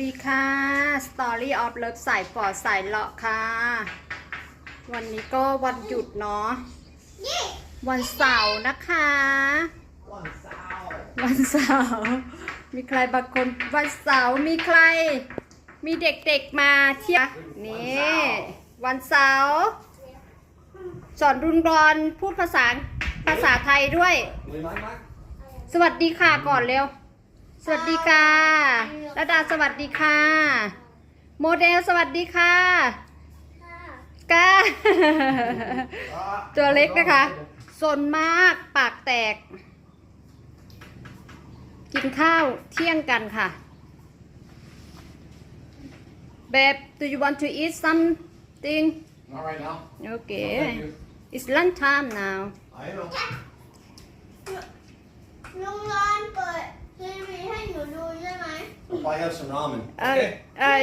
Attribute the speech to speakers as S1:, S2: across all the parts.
S1: ดีค่ะ Story of Love สายฝอสายเลาะค่ะ วันนี้ก็วันหยุดเนาะ วันเสาร์นะคะวันเสาร์ มีใครบางคนวันเสาร์มีใคร มีเด็กๆมาเที่ยวนี่วันเสาร์สอนรุนรอนพูดภาษาภาษาไทยด้วย สวัสดีค่ะก่อนเร็ว สวัสดีค่ะระดาสวัสดีค่ะ โมเดลสวัสดีค่ะก้าตัวเล็กนะคะสนมากปากแตก กินข้าวเที่ยงกันค่ะแบบ do you want to eat something
S2: Not right now.
S1: okay
S2: Thank you.
S1: it's lunch time now
S2: I know.
S3: ดูใช่ไหม
S2: If I have some ramen.
S1: เอ่อ
S2: Okay.
S1: เอ่อ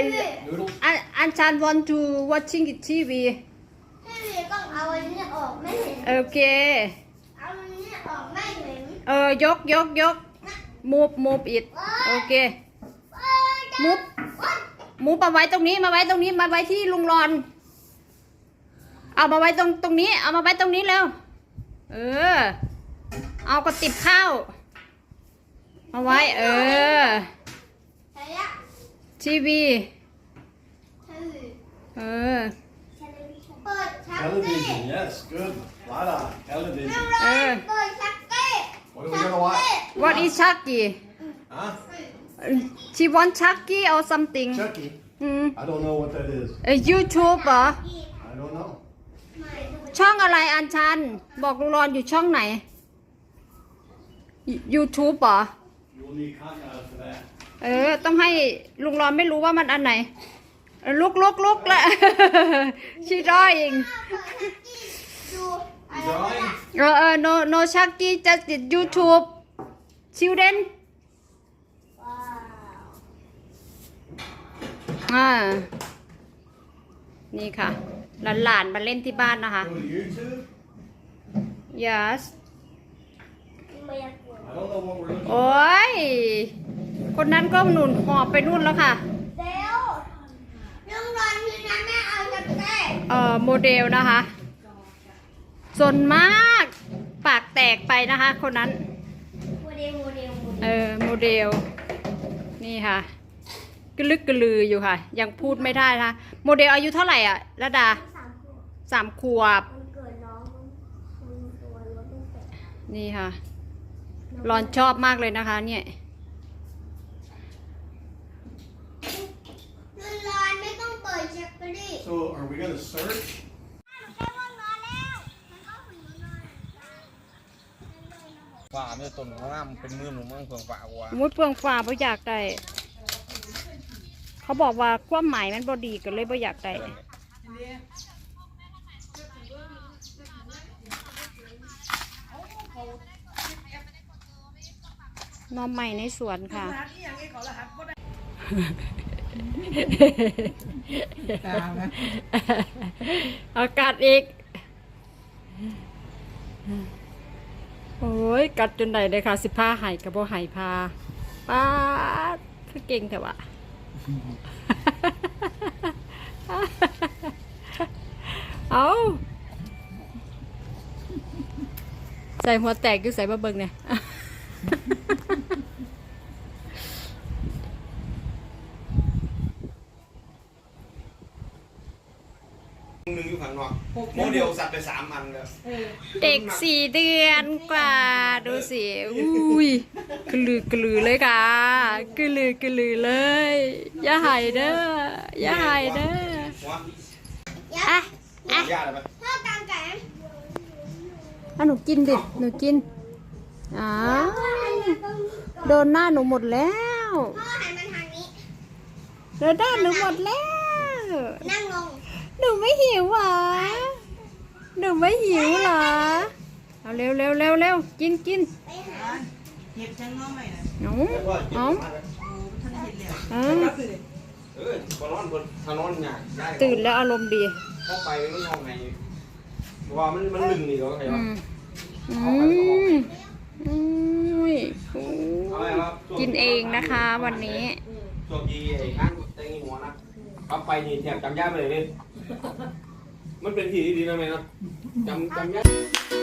S2: Noodles.
S1: อันอันชัน want to watching it TV
S3: ทีวีต้องเอาอันนี้ออกไม่เห็น
S1: โอเค
S3: เอาอันนี้ออกไม่เห็น
S1: เออยกยกยก move move it โอเค
S3: เอ้ย
S1: มุบมูมาไว้ตรงนี้มาไว้ตรงนี้มาไว้ที่ลุงรอน เอามาไว้ตรงตรงนี้ เอามาไว้ตรงนี้แล้ว เออ เอากระติบข้าว มาไว้ เออ
S3: ใช่ละ
S1: ทีวี
S3: ทีวี
S1: เออ
S3: เปิดชักเก้
S2: Television. Yes, good. Lada.
S3: ลุง
S2: Television.
S3: ร้อนเปิดชักเก้
S2: What are we gonna watch?
S1: what is Chucky
S2: Huh?
S1: she want Chucky or something
S2: Chucky.
S1: อืม
S2: I don't know what that is.
S1: เอ่อ YouTube เหรอ
S2: I don't know.
S1: ช่องอะไรอันชัน บอกลุงรอนอยู่ช่องไหน YouTube เหรอ
S2: You'll need contact for that.
S1: เออ ต้องให้ลุงรอนไม่รู้ว่ามันอันไหนเออลุกลุกลุกละชีดอยเอง
S3: ดูอะไร
S2: Drawing?
S1: เออเออ no no ชักกี้ just YouTube children
S3: ว้าว
S1: อ่า นี่ค่ะ หลานๆมาเล่นที่บ้านนะคะ
S2: Go to YouTube?
S1: yes
S3: ไม่อยากกลัว
S2: I don't know what we're looking
S1: โอ้ย คนนั้นก็หนุนหอบไปนู่นแล้วค่ะ
S3: เดี๋ยวลุงร้อนที่นั้นแม่เอาชักเก้
S1: เอ่อโมเดลนะคะสนมากปากแตกไปนะคะ คนนั้น
S3: โมเดลโมเดลโมเดล
S1: เออโมเดล นี่ค่ะกระลึกกระลืออยู่ค่ะ ยังพูดไม่ได้นะคะโมเดลอายุเท่าไหร่อะระดา
S3: สามขวบ
S1: สามขวบ
S3: มันเกิดน้องมันตัวรถตั้งแต่
S1: นี่ค่ะ รอนชอบมากเลยนะคะ เนี่ย
S3: ลุงร้อนไม่ต้องเปิดชักเก้
S2: So are we gonna search?
S4: ฝ่าไม่ต้นของงามเป็นมือหนุ่มเมืองเฟืองฝ่าวัว
S1: มุดเปลืองฟ้าบ่อยากได้เขาบอกว่าความหมายมันบ่ดีก็เลยบ่อยากได้ น้อใหม่ในสวนค่ะอากาศอีก โอ้ย กัดจนใดเลยค่ะ สิผ้าไห้กับบ่ไห้พาป้าดคือเก่งแต่ว่าเอาใส่หัวแตกอยู่ใส่บะเบิงเนี่ย
S4: หนึ่งอยู่ข้างนอกโมเดลสัตว์ไปสามอันแล้ว
S1: เด็กสี่เดือนกว่า ดูสิอุ้ยกลือกลือเลยค่ะกลือกลือเลย อย่าหายเด้ออย่าหายเด้อ
S4: หัว
S1: อะอะ
S4: ญาติอะไรไป
S3: พ่อกางแขน
S1: อะหนูกินดิหนูกินอ้าวโดนหน้าหนูหมดแล้ว
S3: พ่อหันมาทางนี้
S1: โดนหน้าหนูหมดแล้ว
S3: นั่งลง
S1: หนู ไม่หิวหรอ หนูไม่หิวเหรอ เอาเร็วเร็วเร็วเร็วกินกิน
S3: ไปหา
S5: เห็ดจังง้อใหม่นะ
S1: หนู
S4: แล้วก็กิน
S1: อ๋อ
S4: มากเลย
S5: โอ้ท่านเห็ดแล้ว
S1: อ๋อ
S5: ก็คือ
S4: เออบอลนอนบนถนนเนี่ยย้าย
S1: ตื่นแล้วอารมณ์ดี
S4: เข้าไปมันห้องไงเพราะว่ามันมันลึงนี่เหรอใคร
S1: อื
S4: วะ
S1: มอืมอุ้ยโอ้
S4: เอาไงครับ
S1: กินเองนะคะวันนี้
S4: เช่วงที่ไอ้งานแต่งหัวนะกลับไปนี่แทบจำยากเลยเลย มันเป็นที่ที่ดีนะแม่เนาะจำจำยาก